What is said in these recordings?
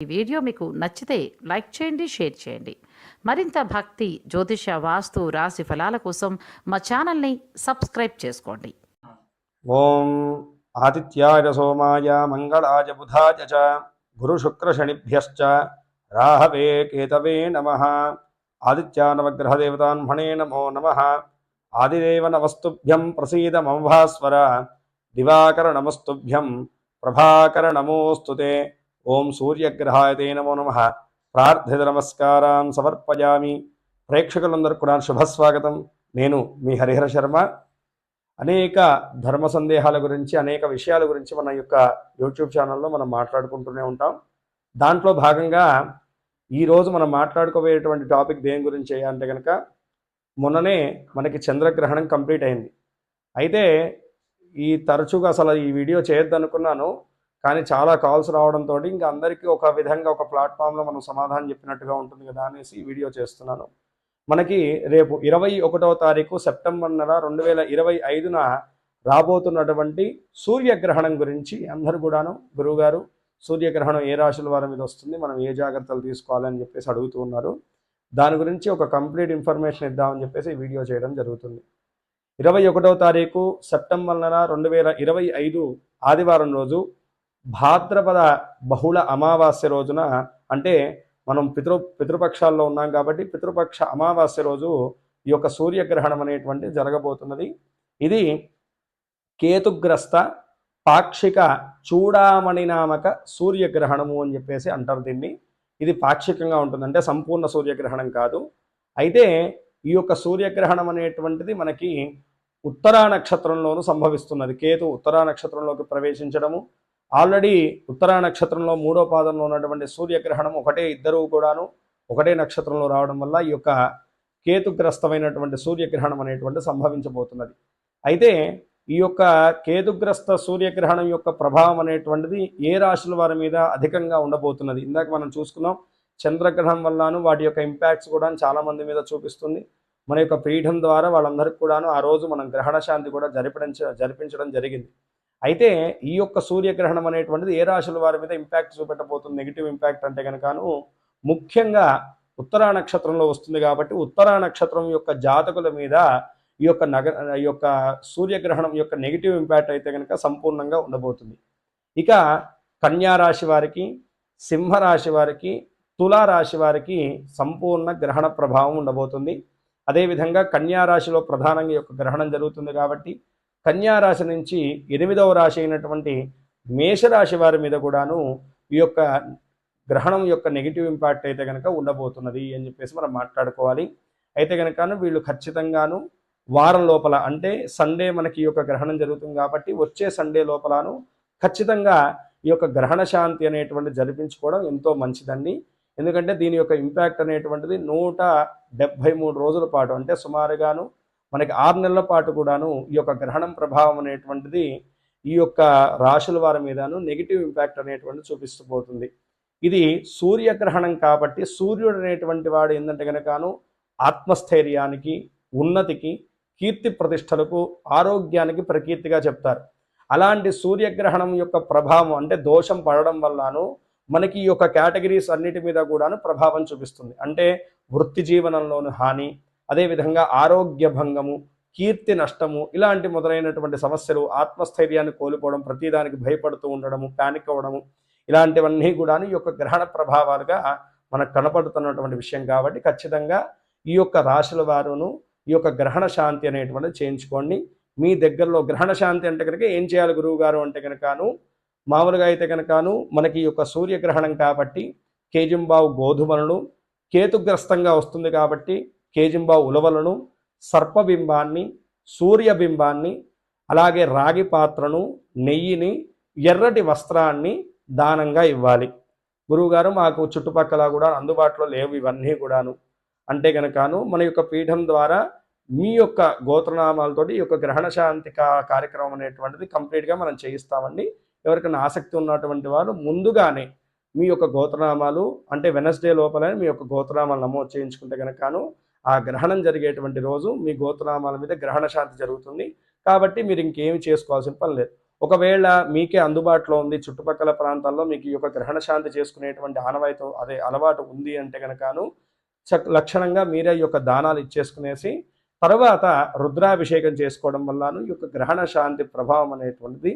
ఈ వీడియో మీకు నచ్చితే లైక్ చేయండి షేర్ చేయండి. మరింత భక్తి జ్యోతిష వాస్తు రాశి ఫలాల కోసం మా ఛానల్ని సబ్స్క్రైబ్ చేసుకోండి. ఓం ఆదిత్యాయ సోమాయ మంగళాయ బుధాయ చ గురు శుక్ర శనిభ్యశ్చ రాహవే కేతవే నమ ఆదిత్యానవగ్రహదేవతాన్మణే నమో నమ ఆదిదేవనమస్తుభ్యం ప్రసీద మమభాస్వర దివాకర నమస్తుభ్యం ప్రభాకర నమోస్తుతే ఓం సూర్యగ్రహాయ నమో నమ. ప్రార్థిత నమస్కారాన్ సమర్పయామి ప్రేక్షకులందరూ కూడా శుభస్వాగతం. నేను మీ హరిహర శర్మ. అనేక ధర్మ సందేహాల గురించి అనేక విషయాల గురించి మన యొక్క యూట్యూబ్ ఛానల్లో మనం మాట్లాడుకుంటూనే ఉంటాం. దాంట్లో భాగంగా ఈరోజు మనం మాట్లాడుకోబోయేటువంటి టాపిక్ దేని గురించి అంటే కనుక మొన్ననే మనకి చంద్రగ్రహణం కంప్లీట్ అయింది. అయితే ఈ తరచుగా అసలు ఈ వీడియో చేయొద్దనుకున్నాను. కానీ చాలా కాల్స్ రావడంతో ఇంకా అందరికీ ఒక విధంగా ఒక ప్లాట్ఫామ్లో మనం సమాధానం చెప్పినట్టుగా ఉంటుంది కదా అనేసి వీడియో చేస్తున్నాను. మనకి రేపు ఇరవై ఒకటవ తారీఖు సెప్టెంబర్ నెల రెండు వేల ఇరవై ఐదున రాబోతున్నటువంటి సూర్యగ్రహణం గురించి అందరూ కూడాను గురువుగారు సూర్యగ్రహణం ఏ రాశుల వారి మీద వస్తుంది మనం ఏ జాగ్రత్తలు తీసుకోవాలని చెప్పేసి అడుగుతూ ఉన్నారు. దాని గురించి ఒక కంప్లీట్ ఇన్ఫర్మేషన్ ఇద్దామని చెప్పేసి వీడియో చేయడం జరుగుతుంది. ఇరవై ఒకటవ తారీఖు సెప్టెంబర్ నెల రెండు వేల ఇరవై ఐదు ఆదివారం రోజు భాద్రపద బహుళ అమావాస్య రోజున అంటే మనం పితృ పితృపక్షాల్లో ఉన్నాం కాబట్టి పితృపక్ష అమావాస్య రోజు ఈ యొక్క సూర్యగ్రహణం అనేటువంటి జరగబోతున్నది. ఇది కేతుగ్రస్త పాక్షిక చూడామణి నామక సూర్యగ్రహణము అని చెప్పేసి అంటారు దీన్ని. ఇది పాక్షికంగా ఉంటుంది. అంటే సంపూర్ణ సూర్యగ్రహణం కాదు. అయితే ఈ యొక్క సూర్యగ్రహణం అనేటువంటిది మనకి ఉత్తరా నక్షత్రంలోనూ సంభవిస్తున్నది. కేతు ఉత్తరా నక్షత్రంలోకి ప్రవేశించడము ఆల్రెడీ ఉత్తరా నక్షత్రంలో మూడో పాదంలో ఉన్నటువంటి సూర్యగ్రహణం ఒకటే ఇద్దరు కూడాను ఒకటే నక్షత్రంలో రావడం వల్ల ఈ యొక్క కేతుగ్రస్తమైనటువంటి సూర్యగ్రహణం అనేటువంటి సంభవించబోతున్నది. అయితే ఈ యొక్క కేతుగ్రస్త సూర్యగ్రహణం యొక్క ప్రభావం అనేటువంటిది ఏ రాశుల వారి మీద అధికంగా ఉండబోతున్నది? ఇందాక మనం చూసుకున్నాం చంద్రగ్రహణం వల్లను వాటి యొక్క ఇంపాక్ట్స్ కూడా చాలా మంది మీద చూపిస్తుంది. మన యొక్క పీఠం ద్వారా వాళ్ళందరికీ కూడాను ఆ రోజు మనం గ్రహణ శాంతి కూడా జరిపించ జరిపించడం జరిగింది. అయితే ఈ యొక్క సూర్యగ్రహణం అనేటువంటిది ఏ రాశుల వారి మీద ఇంపాక్ట్ చూపెట్టబోతుంది? నెగిటివ్ ఇంపాక్ట్ అంటే కనుకను ముఖ్యంగా ఉత్తరా నక్షత్రంలో వస్తుంది కాబట్టి ఉత్తరా నక్షత్రం యొక్క జాతకుల మీద ఈ యొక్క నగ ఈ యొక్క సూర్యగ్రహణం యొక్క నెగిటివ్ ఇంపాక్ట్ అయితే కనుక సంపూర్ణంగా ఉండబోతుంది. ఇక కన్యా రాశి వారికి సింహరాశి వారికి తులారాశి వారికి సంపూర్ణ గ్రహణ ప్రభావం ఉండబోతుంది. అదేవిధంగా కన్యా రాశిలో ప్రధానంగా యొక్క గ్రహణం జరుగుతుంది కాబట్టి కన్యా రాశి నుంచి ఎనిమిదవ రాశి అయినటువంటి మేషరాశి వారి మీద కూడాను ఈ యొక్క గ్రహణం యొక్క నెగిటివ్ ఇంపాక్ట్ అయితే కనుక ఉండబోతున్నది అని చెప్పేసి మనం మాట్లాడుకోవాలి. అయితే కనుక వీళ్ళు ఖచ్చితంగాను వారం లోపల అంటే సండే మనకి ఈ యొక్క గ్రహణం జరుగుతుంది కాబట్టి వచ్చే సండే లోపలను ఖచ్చితంగా ఈ యొక్క గ్రహణ శాంతి అనేటువంటి జరిపించుకోవడం ఎంతో మంచిదండి. ఎందుకంటే దీని యొక్క ఇంపాక్ట్ అనేటువంటిది నూట డెబ్భై మూడు రోజుల పాటు అంటే సుమారుగాను మనకి ఆరు నెలల పాటు కూడాను ఈ యొక్క గ్రహణం ప్రభావం అనేటువంటిది ఈ యొక్క రాశుల వారి మీదను నెగిటివ్ ఇంపాక్ట్ అనేటువంటి చూపిస్తూ పోతుంది. ఇది సూర్యగ్రహణం కాబట్టి సూర్యుడు అనేటువంటి వాడు ఏంటంటే కనుకను ఆత్మస్థైర్యానికి ఉన్నతికి కీర్తి ప్రతిష్టలకు ఆరోగ్యానికి ప్రకీర్తిగా చెప్తారు. అలాంటి సూర్యగ్రహణం యొక్క ప్రభావం అంటే దోషం పడడం వల్లను మనకి ఈ యొక్క కేటగిరీస్ అన్నిటి మీద కూడాను ప్రభావం చూపిస్తుంది. అంటే వృత్తి జీవనంలోని హాని అదేవిధంగా ఆరోగ్య భంగము కీర్తి నష్టము ఇలాంటి మొదలైనటువంటి సమస్యలు ఆత్మస్థైర్యాన్ని కోల్పోవడం ప్రతిదానికి భయపడుతూ ఉండడము ప్యానిక్ అవ్వడము ఇలాంటివన్నీ కూడా ఈ యొక్క గ్రహణ ప్రభావాలుగా మనకు కనపడుతున్నటువంటి విషయం కాబట్టి ఖచ్చితంగా ఈ యొక్క రాశుల వారును ఈ యొక్క గ్రహణ శాంతి అనేటువంటిది చేయించుకోండి. మీ దగ్గరలో గ్రహణ శాంతి అంటే కనుక ఏం చేయాలి గురువుగారు అంటే కనుకను మామూలుగా అయితే కనుకను మనకి ఈ యొక్క సూర్యగ్రహణం కాబట్టి కేజంబావు గోధుమలను కేతుగ్రస్తంగా వస్తుంది కాబట్టి కేజింబావు ఉలవలను సర్పబింబాన్ని సూర్యబింబాన్ని అలాగే రాగి పాత్రను నెయ్యిని ఎర్రటి వస్త్రాన్ని దానంగా ఇవ్వాలి. గురువుగారు మాకు చుట్టుపక్కల కూడా అందుబాటులో లేవు ఇవన్నీ కూడాను. అంటే కనుకను మన యొక్క పీఠం ద్వారా మీ యొక్క గోత్రనామాలతోటి ఈ యొక్క గ్రహణ శాంతి కా- కార్యక్రమం అనేటువంటిది కంప్లీట్గా మనం చేయిస్తామండి. ఎవరికైనా ఆసక్తి ఉన్నటువంటి వారు ముందుగానే మీ యొక్క గోత్రనామాలు అంటే వెనస్డే లోపలనే మీ యొక్క గోత్రనామాలు నమోదు చేయించుకుంటే కనుకను ఆ గ్రహణం జరిగేటువంటి రోజు మీ గోత్రనామాల మీద గ్రహణ శాంతి జరుగుతుంది. కాబట్టి మీరు ఇంకేమి చేసుకోవాల్సిన పని లేదు. ఒకవేళ మీకే అందుబాటులో ఉంది చుట్టుపక్కల ప్రాంతాల్లో మీకు ఈ యొక్క గ్రహణ శాంతి చేసుకునేటువంటి ఆనవాయితీ అదే అలవాటు ఉంది అంటే కనుకను చక్ లక్షణంగా మీరే ఈ యొక్క దానాలు ఇచ్చేసుకునేసి తర్వాత రుద్రాభిషేకం చేసుకోవడం వల్లను ఈ యొక్క గ్రహణ శాంతి ప్రభావం అనేటువంటిది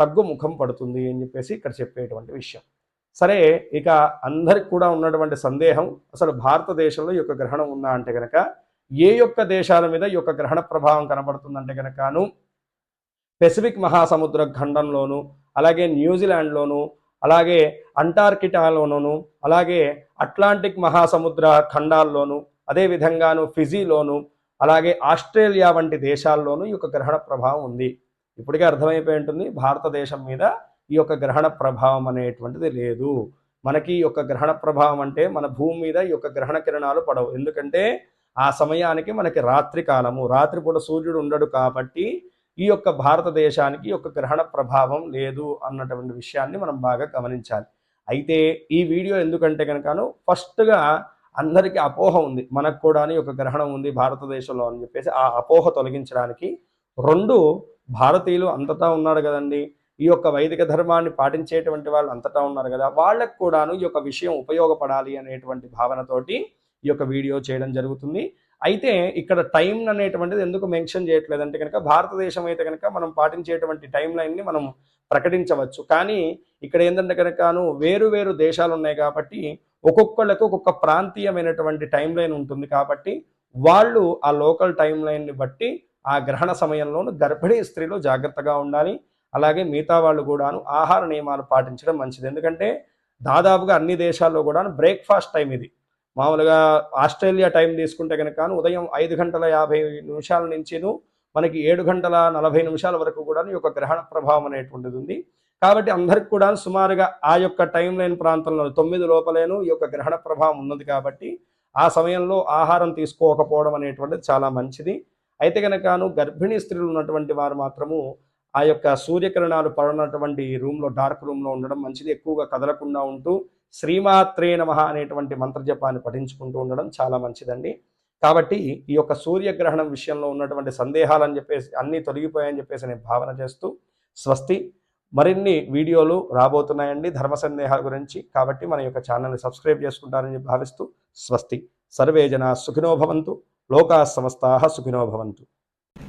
తగ్గుముఖం పడుతుంది అని చెప్పేసి ఇక్కడ చెప్పేటువంటి విషయం. సరే ఇక అందరికి కూడా ఉన్నటువంటి సందేహం అసలు భారతదేశంలో ఈ యొక్క గ్రహణం ఉందా అంటే కనుక ఏ యొక్క దేశాల మీద ఈ యొక్క గ్రహణ ప్రభావం కనబడుతుందంటే కనుకను పెసిఫిక్ మహాసముద్ర ఖండంలోను అలాగే న్యూజిలాండ్లోను అలాగే అంటార్కిటాలోను అలాగే అట్లాంటిక్ మహాసముద్ర ఖండాల్లోను అదేవిధంగాను ఫిజీలోను అలాగే ఆస్ట్రేలియా వంటి దేశాల్లోనూ ఈ యొక్క గ్రహణ ప్రభావం ఉంది. ఇప్పటికే అర్థమైపోయి ఉంటుంది భారతదేశం మీద ఈ యొక్క గ్రహణ ప్రభావం అనేటువంటిది లేదు. మనకి ఈ యొక్క గ్రహణ ప్రభావం అంటే మన భూమి మీద ఈ యొక్క గ్రహణ కిరణాలు పడవు. ఎందుకంటే ఆ సమయానికి మనకి రాత్రి కాలము. రాత్రిపూట సూర్యుడు ఉండడు కాబట్టి ఈ యొక్క భారతదేశానికి ఈ యొక్క గ్రహణ ప్రభావం లేదు అన్నటువంటి విషయాన్ని మనం బాగా గమనించాలి. అయితే ఈ వీడియో ఎందుకంటే కనుకను ఫస్ట్గా అందరికీ అపోహ ఉంది. మనకు కూడా ఒక గ్రహణం ఉంది భారతదేశంలో అని చెప్పేసి ఆ అపోహ తొలగించడానికి రెండు భారతీయులు అంతటా ఉన్నారు కదండి. ఈ యొక్క వైదిక ధర్మాన్ని పాటించేటువంటి వాళ్ళు అంతటా ఉన్నారు కదా వాళ్ళకు కూడాను ఈ యొక్క విషయం ఉపయోగపడాలి అనేటువంటి భావనతోటి ఈ యొక్క వీడియో చేయడం జరుగుతుంది. అయితే ఇక్కడ టైం అనేటువంటిది ఎందుకు మెన్షన్ చేయట్లేదు అంటే కనుక భారతదేశం అయితే కనుక మనం పాటించేటువంటి టైం లైన్ని మనం ప్రకటించవచ్చు. కానీ ఇక్కడ ఏంటంటే కనుకను వేరు వేరు దేశాలు ఉన్నాయి కాబట్టి ఒక్కొక్కళ్ళకు ఒక్కొక్క ప్రాంతీయమైనటువంటి టైం లైన్ ఉంటుంది కాబట్టి వాళ్ళు ఆ లోకల్ టైం లైన్ని బట్టి ఆ గ్రహణ సమయంలోనూ గర్భిణీ స్త్రీలు జాగ్రత్తగా ఉండాలి. అలాగే మిగతా వాళ్ళు కూడాను ఆహార నియమాలు పాటించడం మంచిది. ఎందుకంటే దాదాపుగా అన్ని దేశాల్లో కూడా బ్రేక్ఫాస్ట్ టైం ఇది. మామూలుగా ఆస్ట్రేలియా టైం తీసుకుంటే కనుక ఉదయం ఐదు గంటల యాభై నిమిషాల నుంచిను మనకి ఏడు గంటల నలభై నిమిషాల వరకు కూడా ఈ యొక్క గ్రహణ ప్రభావం అనేటువంటిది ఉంది. కాబట్టి అందరికి కూడా సుమారుగా ఆ యొక్క టైం లైన్ ప్రాంతంలో తొమ్మిది లోపలేను ఈ యొక్క గ్రహణ ప్రభావం ఉన్నది కాబట్టి ఆ సమయంలో ఆహారం తీసుకోకపోవడం అనేటువంటిది చాలా మంచిది. అయితే కనుకను గర్భిణీ స్త్రీలు ఉన్నటువంటి వారు మాత్రము ఆ యొక్క సూర్యకిరణాలు పడినటువంటి రూమ్లో డార్క్ రూమ్లో ఉండడం మంచిది. ఎక్కువగా కదలకుండా ఉంటూ శ్రీమాత్రే నమ అనేటువంటి మంత్రజపాన్ని పఠించుకుంటూ ఉండడం చాలా మంచిదండి. కాబట్టి ఈ యొక్క సూర్యగ్రహణం విషయంలో ఉన్నటువంటి సందేహాలని చెప్పేసి అన్నీ తొలగిపోయాయని చెప్పేసి నేను భావన చేస్తూ స్వస్తి. మరిన్ని వీడియోలు రాబోతున్నాయండి ధర్మ సందేహాల గురించి. కాబట్టి మన యొక్క ఛానల్ని సబ్స్క్రైబ్ చేసుకుంటారని భావిస్తూ స్వస్తి. సర్వే జన సుఖినో భవంతు. లోకా సమస్తాహ సుఖినో భవంతు.